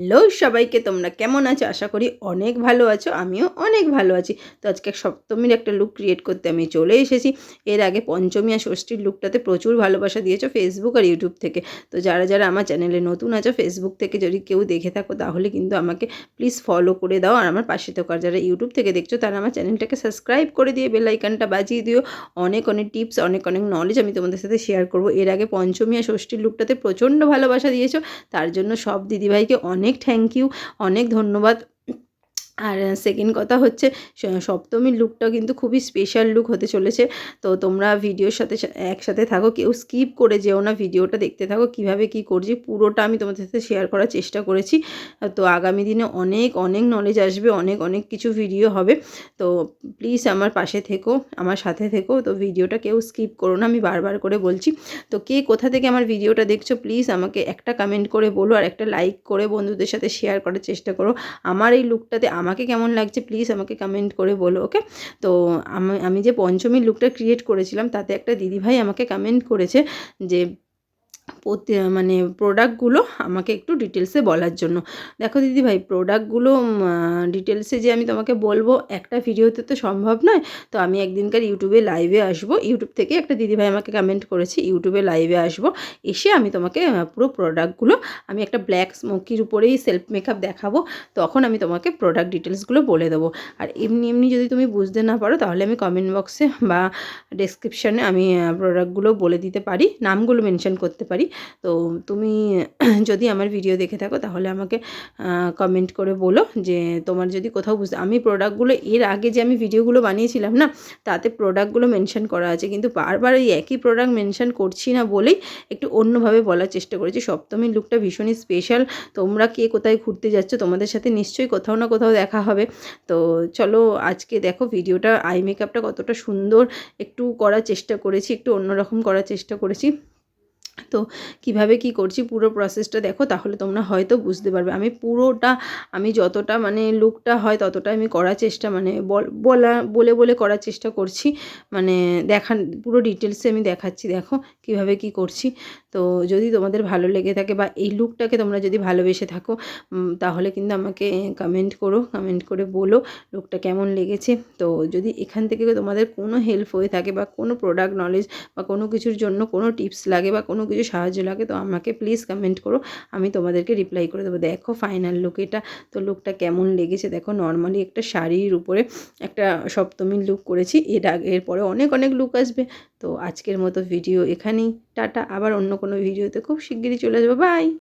Hello সবাইকে, তোমরা কেমন আছো? আশা করি অনেক ভালো আছো, আমিও অনেক ভালো আছি। তো আজকে সপ্তমীর একটা লুক ক্রিয়েট করতে আমি চলে এসেছি। এর আগে পঞ্চমী আর ষষ্ঠীর লুকটাতে প্রচুর ভালোবাসা দিয়েছ ফেসবুক আর ইউটিউব থেকে। তো যারা যারা আমার চ্যানেলে নতুন আছো ফেসবুক থেকে যদি কেউ দেখে থাকো, তাহলে কিন্তু আমাকে প্লিজ ফলো করে দাও। আর আমার পাশে থাকো যারা ইউটিউব থেকে দেখছ, তারা আমার চ্যানেলটাকে সাবস্ক্রাইব করে দিয়ে বেলাইকানটা বাজিয়ে দিও। অনেক অনেক টিপস অনেক অনেক নলেজ আমি তোমাদের সাথে শেয়ার করব। এর আগে পঞ্চমী আর ষষ্ঠীর লুকটাতে প্রচণ্ড ভালোবাসা দিয়েছ। তার জন্য সব দিদিভাইকে অনেক থ্যাংক ইউ অনেক ধন্যবাদ আর সেকেন্ড কথা হচ্ছে সপ্তমীর লুকটা কিন্তু খুবই স্পেশাল লুক হতে চলেছে। তো তোমরা ভিডিওর সাথে একসাথে থাকো, কেউ স্কিপ করে যেও না ভিডিওটা দেখতে থাকো কীভাবে কি করছি। পুরোটা আমি তোমাদের সাথে শেয়ার করার চেষ্টা করেছি। তো আগামী দিনে অনেক অনেক নলেজ আসবে, অনেক অনেক কিছু ভিডিও হবে। তো প্লিজ আমার পাশে থেকো, আমার সাথে থেকো। তো ভিডিওটা কেউ স্কিপ করো না, আমি বারবার করে বলছি। তো কে কোথা থেকে আমার ভিডিওটা দেখছ প্লিজ আমাকে একটা কমেন্ট করে বলো, আর একটা লাইক করে বন্ধুদের সাথে শেয়ার করার চেষ্টা করো। আমার এই লুকটাতে আমাকে কেমন লাগছে প্লিজ আমাকে কমেন্ট করে বলো ওকে তো আমি আমি যে পঞ্চমীর লুকটা ক্রিয়েট করেছিলাম, তাতে একটা দিদিভাই আমাকে কমেন্ট করেছে যে মানে প্রোডাক্টগুলো আমাকে একটু ডিটেলসে বলার জন্য। দেখো দিদিভাই প্রোডাক্টগুলো ডিটেলসে যে আমি তোমাকে বলব, একটা ভিডিওতে তো সম্ভব নয়। তো আমি একদিনকার ইউটিউবে লাইভে আসব। ইউটিউব থেকে একটা দিদিভাই আমাকে কমেন্ট করেছে ইউটিউবে লাইভে আসব। এসে আমি তোমাকে পুরো প্রোডাক্টগুলো আমি একটা ব্ল্যাক স্মোকির উপরেই সেলফ মেকআপ দেখাবো। তখন আমি তোমাকে প্রোডাক্ট ডিটেলসগুলো বলে দেবো। আর এমনি এমনি যদি তুমি বুঝতে না পারো, তাহলে আমি কমেন্ট বক্সে বা ডেসক্রিপশানে আমি প্রোডাক্টগুলো বলে দিতে পারি, নামগুলো মেনশন করতে পারি। তো তুমি যদি আমার ভিডিও দেখে থাকো, তাহলে আমাকে কমেন্ট করে বলো যে তোমার যদি কোথাও বুঝতে, আমি প্রোডাক্টগুলো এর আগে যে আমি ভিডিওগুলো বানিয়েছিলাম না, তাতে প্রোডাক্টগুলো মেনশন করা আছে। কিন্তু বারবার ওই একই প্রোডাক্ট মেনশন করছি না বলেই একটু অন্যভাবে বলার চেষ্টা করেছি। সপ্তমীর লুকটা ভীষণই স্পেশাল তোমরা কে কোথায় ঘুরতে যাচ্ছ, তোমাদের সাথে নিশ্চয়ই কোথাও না কোথাও দেখা হবে। তো চলো, আজকে দেখো ভিডিওটা আই মেকআপটা কতটা সুন্দর, একটু করার চেষ্টা করেছি, একটু অন্যরকম করার চেষ্টা করেছি। তো কীভাবে কি করছি পুরো প্রসেসটা দেখো, তাহলে তোমরা হয়তো বুঝতে পারবে। আমি পুরোটা, আমি যতটা মানে লুকটা হয় ততটা আমি করার চেষ্টা মানে বল- বলা, বলে করার চেষ্টা করছি। মানে দেখান পুরো ডিটেলসে আমি দেখাচ্ছি, দেখো কীভাবে কি করছি। তো যদি তোমাদের ভালো লেগে থাকে বা এই লুকটাকে তোমরা যদি ভালোবেসে থাকো তাহলে কিন্তু আমাকে কমেন্ট করো কমেন্ট করে বলো লুকটা কেমন লেগেছে। তো যদি এখান থেকে তোমাদের কোনো হেল্প হয়ে থাকে বা কোনো প্রোডাক্ট নলেজ বা কোনো কিছুর জন্য কোনো টিপস লাগে বা কোনো কিছু সাহায্য লাগে, তো আমাকে প্লিজ কমেন্ট করো, আমি তোমাদেরকে রিপ্লাই করে দেবো। দেখো ফাইনাল লুক এটা, তো লুকটা কেমন লেগেছে? দেখো নর্মালি একটা শাড়ির উপরে একটা সপ্তমীর লুক করেছি, এর আগে, এরপরে অনেক অনেক লুক আসবে। তো আজকের মতো ভিডিও এখানেই, টাটা। আবার অন্য কোনো ভিডিওতে খুব শিগগিরই চলে যাব বাই